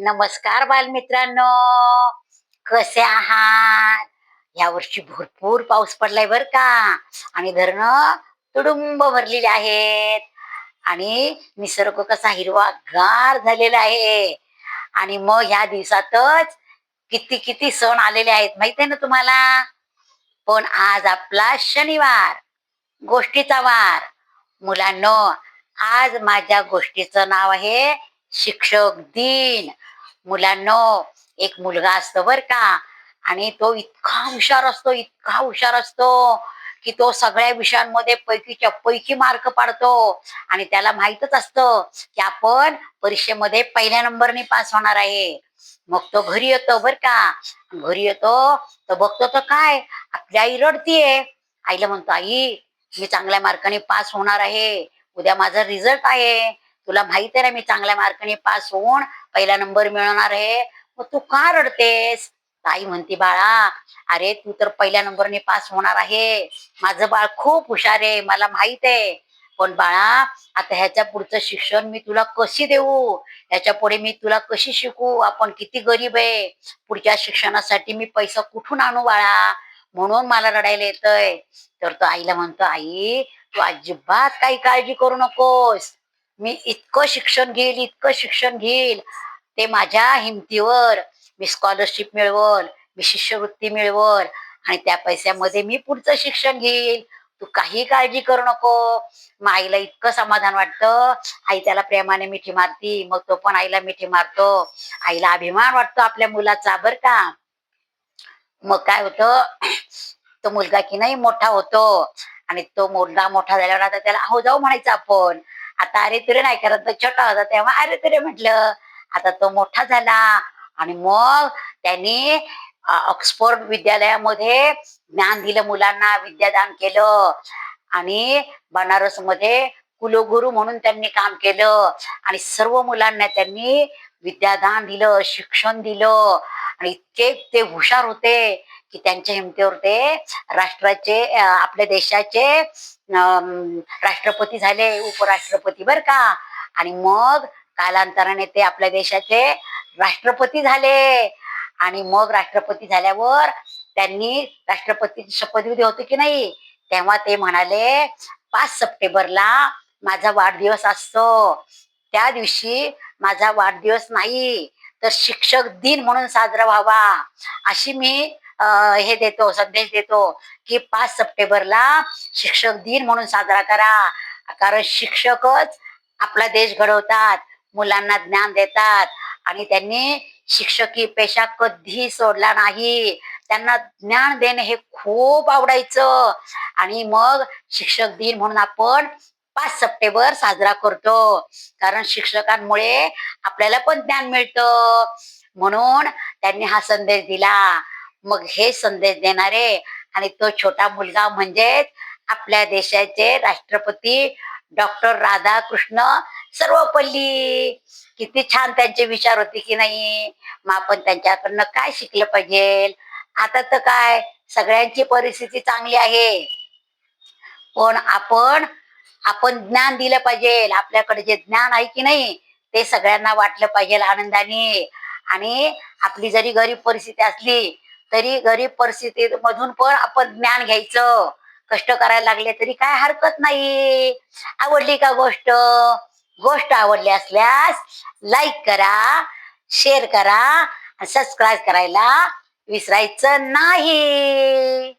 नमस्कार बालमित्रांनो. कसे आहात? या वर्षी भरपूर पाऊस पडलाय बर का? आणि धरणं तुडुंब भरलेली आहेत. आणि निसर्ग कसा हिरवा गार झालेला आहे. आणि मग ह्या दिवसातच किती किती सण आलेले आहेत माहितीये आहे ना तुम्हाला? पण आज आपला शनिवार गोष्टीचा वार. मुलांनो आज माझ्या गोष्टीचं नाव आहे शिक्षक दिन. मुलांनो एक मुलगा असतो बर का. आणि तो इतका हुशार असतो इतका हुशार असतो की तो सगळ्या विषयांमध्ये पैकीच्या पैकी मार्क पाडतो. आणि त्याला माहीतच असतं की आपण परीक्षेमध्ये पहिल्या नंबरने पास होणार आहे. मग तो घरी येतो बर का. घरी येतो तर बघतो तर काय? आपली आई रडतीये. आईला म्हणतो आई मी चांगल्या मार्काने पास होणार आहे. उद्या माझा रिझल्ट आहे. तुला माहीत आहे ना मी चांगल्या मार्काने पास होऊन पहिला नंबर मिळवणार आहे. मग तू का रडतेस? आई म्हणते बाळा अरे तू तर पहिल्या नंबरने पास होणार आहे. माझं बाळ खूप हुशार आहे मला माहीत आहे. पण बाळा आता ह्याच्या पुढचं शिक्षण मी तुला कशी देऊ? ह्याच्या पुढे मी तुला कशी शिकू? आपण किती गरीब आहे. पुढच्या शिक्षणासाठी मी पैसा कुठून आणू बाळा? म्हणून मला रडायला येतंय. तर तो आईला म्हणतो आई तू अजिबात काही काळजी करू नकोस. मी इतकं शिक्षण घेईल इतकं शिक्षण घेईल. ते माझ्या हिमतीवर मी स्कॉलरशिप मिळवल मी शिष्यवृत्ती मिळवल आणि त्या पैशामध्ये मी पुढचं शिक्षण घेईल. तू काही काळजी करू नको. मग आईला इतकं समाधान वाटतं. आई त्याला प्रेमाने मिठी मारती. मग तो पण आईला मिठी मारतो. आईला अभिमान वाटतो आपल्या मुलाचा बर का. मग काय होतं? तो मुलगा की नाही मोठा होतो. आणि तो मुलगा मोठा झाल्यावर आता त्याला हो जाऊ म्हणायचं आपण. आता अरे तुरे नाही करत. छोटा होता तेव्हा अरे तुरे म्हटलं. आता तो मोठा झाला. आणि मग त्यांनी ऑक्सफोर्ड विद्यालयामध्ये ज्ञान दिलं मुलांना विद्यादान केलं. आणि बनारसमध्ये कुलगुरू म्हणून त्यांनी काम केलं. आणि सर्व मुलांना त्यांनी विद्यादान दिलं शिक्षण दिलं. आणि इतके ते हुशार होते की त्यांच्या हिमतीवर ते राष्ट्राचे आपल्या देशाचे राष्ट्रपती झाले उपराष्ट्रपती बर का. आणि मग कालांतराने ते आपल्या देशाचे राष्ट्रपती झाले. आणि मग राष्ट्रपती झाल्यावर त्यांनी राष्ट्रपती शपथविधी होती की नाही? तेव्हा ते म्हणाले पाच सप्टेंबरला माझा वाढदिवस असतो. त्या दिवशी माझा वाढदिवस नाही तर शिक्षक दिन म्हणून साजरा व्हावा. अशी मी अं, हे देतो संदेश देतो की पाच सप्टेंबरला शिक्षक दिन म्हणून साजरा करा. कारण शिक्षकच आपला देश घडवतात. मुलांना ज्ञान देतात. आणि त्यांनी शिक्षकी पेशा कधी सोडला नाही. त्यांना ज्ञान देणे हे खूप आवडायचं. आणि मग शिक्षक दिन म्हणून आपण पाच सप्टेंबर साजरा करतो. कारण शिक्षकांमुळे आपल्याला पण ज्ञान मिळतं. म्हणून त्यांनी हा संदेश दिला. मग हे संदेश देणारे आणि तो छोटा मुलगा म्हणजेच आपल्या देशाचे राष्ट्रपती डॉक्टर राधाकृष्ण सर्वपल्ली. किती छान त्यांचे विचार होते की नाही मग आपण त्यांच्याकडनं काय शिकलं पाहिजे? आता तर काय सगळ्यांची परिस्थिती चांगली आहे. पण आपण आपण ज्ञान दिलं पाहिजे. आपल्याकडे जे ज्ञान आहे की नाही ते सगळ्यांना वाटलं पाहिजे आनंदाने. आणि आपली जरी गरीब परिस्थिती असली तरी गरीब परिस्थितीमधून पण आपण ज्ञान घ्यायचं. कष्ट करायला लागले तरी काय हरकत नाही. आवडली का गोष्ट? गोष्ट आवडली असल्यास लाईक करा शेअर करा सबस्क्राईब करायला विसरायचं नाही.